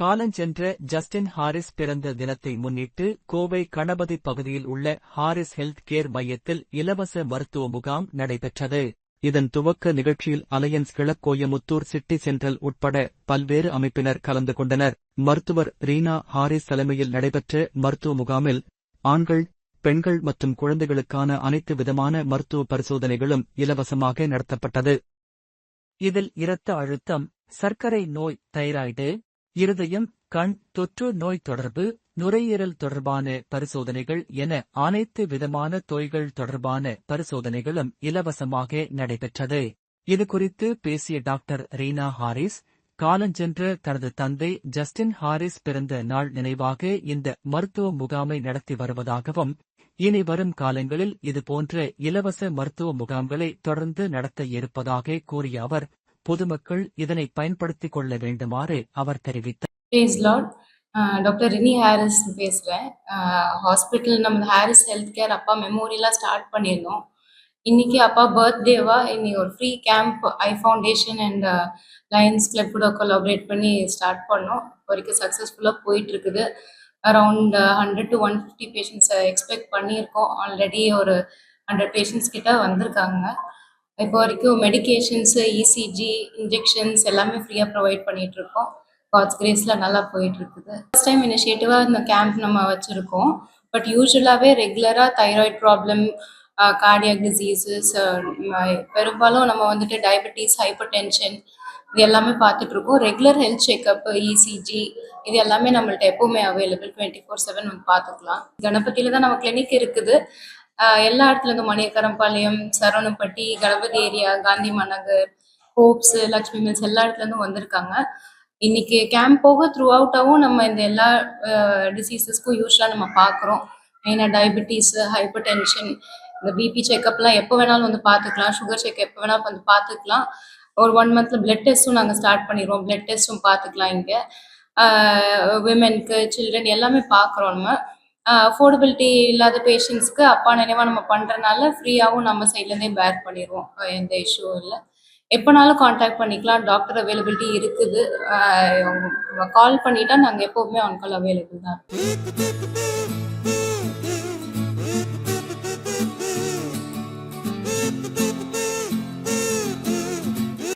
காலஞ்சென்ற Justin Harris பிறந்த தினத்தை முன்னிட்டு கோவை கணபதி பகுதியில் உள்ள ஹாரிஸ் ஹெல்த் கேர் மையத்தில் இலவச மருத்துவ முகாம் நடைபெற்றது. இதன் துவக்க நிகழ்ச்சியில் அலையன்ஸ் கிழக்கோயமுத்தூர் சிட்டி சென்ட்ரல் உட்பட பல்வேறு அமைப்பினர் கலந்து கொண்டனர். மருத்துவர் ரீனா ஹாரிஸ் தலைமையில் நடைபெற்ற மருத்துவ முகாமில் ஆண்கள் பெண்கள் மற்றும் குழந்தைகளுக்கான அனைத்து விதமான மருத்துவ பரிசோதனைகளும் இலவசமாக நடத்தப்பட்டது. இதில் இரத்த அழுத்தம் சர்க்கரை நோய் தைராய்டு இருதயம் கண் தொற்று நோய் தொடர்பு நுரையீரல் தொடர்பான பரிசோதனைகள் என அனைத்து விதமான தொய்கள் தொடர்பான பரிசோதனைகளும் இலவசமாக நடைபெற்றது. இதுகுறித்து பேசிய டாக்டர் ரீனா ஹாரிஸ் காலஞ்சென்ற தனது தந்தை ஜஸ்டின் ஹாரிஸ் பிறந்த நாள் நினைவாக இந்த மருத்துவ முகாமை நடத்தி வருவதாகவும் இனி வரும் காலங்களில் இதுபோன்ற இலவச மருத்துவ முகாம்களை தொடர்ந்து நடத்த இருப்பதாக கூறிய அவர் பொதுமக்கள் இதனை பயன்படுத்திக் கொள்ள வேண்டுமாறு அவர் தெரிவித்தார். டாக்டர் ரினி ஹாரிஸ் பேசுகிறேன் ஹாஸ்பிட்டல் நம்ம ஹாரிஸ் ஹெல்த் கேர் அப்பா மெமோரியலாக ஸ்டார்ட் பண்ணியிருந்தோம் இன்னைக்கு அப்பா பர்த்டேவா இன்னைக்கு ஒரு free camp eye foundation and Lions Club கூட கொலாபரேட் பண்ணி ஸ்டார்ட் பண்ணோம். வரைக்கும் சக்ஸஸ்ஃபுல்லாக போயிட்டு இருக்குது around hundred to one fifty பேஷண்ட்ஸை expect பண்ணியிருக்கோம். ஆல்ரெடி ஒரு ஹண்ட்ரட் பேஷண்ட்ஸ் கிட்ட வந்திருக்காங்க. இப்போ வரைக்கும் மெடிகேஷன்ஸு இசிஜி இன்ஜெக்ஷன்ஸ் எல்லாமே ஃப்ரீயாக ப்ரொவைட் பண்ணிட்டு இருக்கோம் காட்ஸ் கிரேஸில் நல்லா போயிட்டு இருக்குது ஃபர்ஸ்ட் டைம் இனிஷியேட்டிவாக இந்த கேம்ப் நம்ம வச்சுருக்கோம். பட் யூஸ்வலாகவே ரெகுலராக தைராய்ட் ப்ராப்ளம் கார்டியாக் டிசீசஸ் பெரும்பாலும் நம்ம வந்துட்டு டயபெட்டிஸ் ஹைப்பர் டென்ஷன் இது எல்லாமே பார்த்துட்டு இருக்கோம் ரெகுலர் ஹெல்த் செக்அப் இசிஜி இது எல்லாமே நம்மள்ட்ட எப்பவுமே அவைலபிள் டுவெண்ட்டி ஃபோர் செவன் நம்ம பார்த்துக்கலாம். கணபதியில தான் நம்ம கிளினிக் இருக்குது. எல்லா இடத்துல இருந்து Maniyakarampalayam Saravanampatti Ganapathi area Gandhi Managar Hopes Lakshmi mills எல்லா இடத்துல இருந்தும் வந்திருக்காங்க. இன்னைக்கு கேம்ப் போக த்ரூ அவுட்டாகவும் நம்ம இந்த எல்லா டிசீசஸ்க்கும் யூஸ்வலாக நம்ம பார்க்குறோம் மெயினாக டயபெட்டிஸ் ஹைப்பர் டென்ஷன் இந்த பிபி செக்கப்லாம் எப்போ வேணாலும் வந்து பார்த்துக்கலாம் சுகர் செக் எப்போ வேணாலும் வந்து பார்த்துக்கலாம் ஒரு ஒன் மந்த்தில் பிளட் டெஸ்ட்டும் நாங்கள் ஸ்டார்ட் பண்ணிடுவோம். பிளட் டெஸ்ட்டும் பார்த்துக்கலாம் இங்கே. விமென்க்கு சில்ட்ரன் எல்லாமே பார்க்குறோம் நம்ம. அஃபோர்டபிலிட்டி இல்லாத பேஷண்ட்ஸ்க்கு அப்பா நினைவாக நம்ம பண்ணுறனால ஃப்ரீயாகவும் நம்ம சைட்லேருந்தே பேர் பண்ணிடுவோம் எந்த இஷ்யூவும் இல்லை. எப்போனாலும் காண்டாக்ட் பண்ணிக்கலாம். டாக்டர் அவைலபிலிட்டி இருக்குது. கால் பண்ணிட்டா நாங்கள் எப்போவுமே ஆன்கால் அவைலபிள் தான்.